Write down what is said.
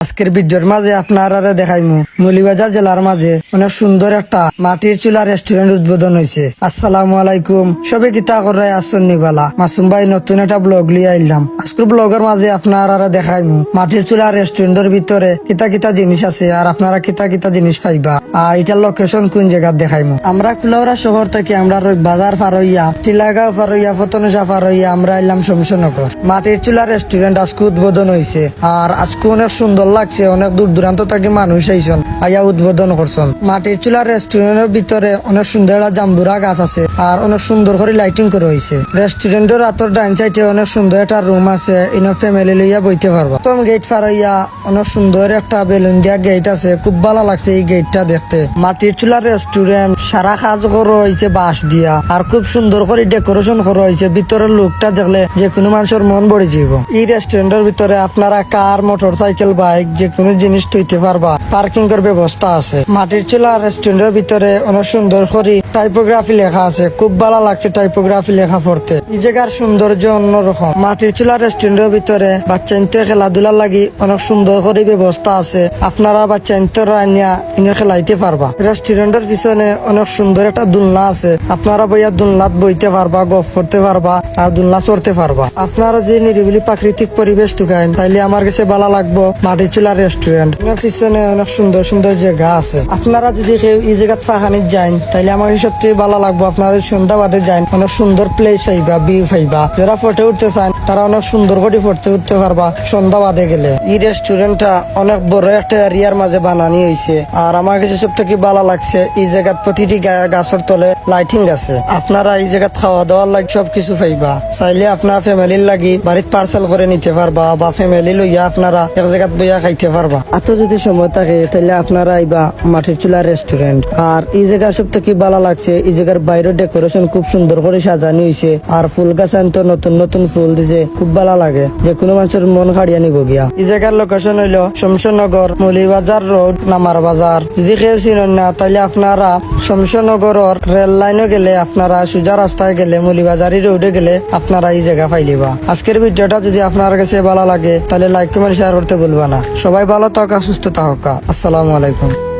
আজকের ভিডিওর মাঝে আপনারা দেখাইমু। মলিবাজার জেলার মাঝে অনেক সুন্দর একটা মাটির চুলা রেস্টুরেন্ট উদ্বোধন হয়েছে। আসসালামু আলাইকুম। সবে কিতা করে আসছেন নিবালা মাসুম ভাই নতুন একটা ব্লগ লিয়ে আইলাম। আজকের ব্লগের মাঝে আপনার আপনারা দেখাইমু। মাটির চুলা রেস্টুরেন্টের ভিতরে কিতা কিতা জিনিস আছে আর আপনারা কিতা কিতা জিনিস পাইবা আর এটার লোকেশন কোন জায়গা দেখাইমু? আমরা কুলাউড়া শহর থেকে আমরা বাজার ফারইয়া, টিলাগাঁও ফারইয়া ফতনসা ফারইয়া আমরা এলাম শমশনগর মাটির চুলা রেস্টুরেন্ট আজকে উদ্বোধন হয়েছে আর আজকে অনেক সুন্দর লাগছে, অনেক দূর দূরান্ত থেকে মানুষ আইসন আইয়া উদ্বোধন করছেন। মাটির চুলা রেস্টুরেন্টের ভিতরে অনেক সুন্দর একটা জাম্বুরা গাছ আছে, আর অনেক সুন্দর করে লাইটিং করে হয়েছে রেস্টুরেন্টের রাতর ডাইন সাইডে অনেক সুন্দর একটা রুম আছে ইনো ফ্যামিলি লইয়া বইতে পারবা। প্রথম গেট ফারাইয়া অনেক সুন্দর একটা বেলুন দিয়া গেট আছে, খুব ভালো লাগছে এই গেটটা দেখতে। মাটির চুলার রেস্টুরেন্ট সারা কাজ করা হয়েছে বাঁশ দিয়া, আর খুব সুন্দর করে ডেকোরেশন করা হয়েছে ভিতরের লোকটা দেখলে যে কোনো মানুষের মন ভরে যাব এই রেস্টুরেন্টের ভিতরে আপনারা কার মোটর সাইকেল বাইক যে কোনো জিনিস তৈতে পারবা। পার্কিং এর ব্যবস্থা আছে। মাটির চুলা রেস্টুরেন্টের ভিতরে অনেক সুন্দর করে টাইপোগ্রাফি লেখা আছে। খুব ভালো লাগছে টাইপোগ্রাফি লেখা পড়তে। এই জায়গার সৌন্দর্য অন্যরকম। মাটির চুলা রেস্টুরেন্টের ভিতরে বাচ্চা ইনতে খেলাধুলার লাগি অনেক সুন্দর করে ব্যবস্থা আছে। আপনারা বাচ্চা ইনতে রানিয়া ইনে খেলাইতে পারবা। রেস্টুরেন্টের পিছনে অনেক সুন্দর একটা দুলনা আছে। আপনারা বইয়া দুলনাত বইতে পারবা, গফ করতে পারবা, আর দুলনা চড়তে পারবা। আপনারা যে নিরিবিলি প্রাকৃতিক পরিবেশ টুকাইন তাইলে আমার কাছে ভালো লাগবো মাটির চুলা রেস্টুরেন্ট। পিছনে অনেক সুন্দর সুন্দর জায়গা আছে। আপনারা যদি কেউ এই জায়গা ফাহানিত যান তাইলে আমার সত্যি ভালো লাগবো। আপনাদের সন্ধ্যাবাদে যাই অনেক সুন্দর প্লেস হইবা ভিউ হইবা যারা ফটো উঠতে চান তারা অনেক সুন্দর করে ফটো উঠতে পারবা সন্ধ্যা বাদে গেলে। এই রেস্টুরেন্টটা অনেক বড় একটা এরিয়ার মাঝে বানানি হয়েছে আর আমার কাছে সব থেকে ভালো লাগছে, এই জায়গাত প্রতিটি গাছের তলে লাইটিং আছে। আপনারা এই জায়গাত খাওয়া দাওয়ার লাগে সব কিছু পাইবা। চাইলে আপনার ফ্যামিলির লাগি বাড়িতে পার্সেল করে নিতে পারবা বা ফ্যামিলি লইয়া আপনারা এক জায়গাত বইয়া খাইতে পারবা। এত যদি সময় থাকে তাহলে আপনারা আইবা মাটির চুলা রেস্টুরেন্ট আর এই জায়গা সব থেকে ভালো লাগছে, এই জায়গার বাইরের ডেকোরেশন খুব সুন্দর করে সাজানো হয়েছে আর ফুল গাছ তো নতুন নতুন ফুল দিছে। খুব ভালো লাগে, যে কোনো মানুষের মন হারিয়ে নিব গিয়া। এই জায়গার লোকেশন হইল শমশনগর মলিবাজার রোড নামার বাজার। যদি কেউ চিনেন না তাহলে আপনারা শমশনগরের রেল লাইনে গেলে, আপনারা সোজা রাস্তায় গেলে, মলিবাজারি রোডে গেলে, আপনারা এই জায়গা পাইলিবা। আজকের ভিডিওটা যদি আপনার কাছে ভালো লাগে তাহলে লাইক কমেন্ট শেয়ার করতে বলবা না। সবাই ভালো থাকা সুস্থ থাকা। আসসালামু আলাইকুম।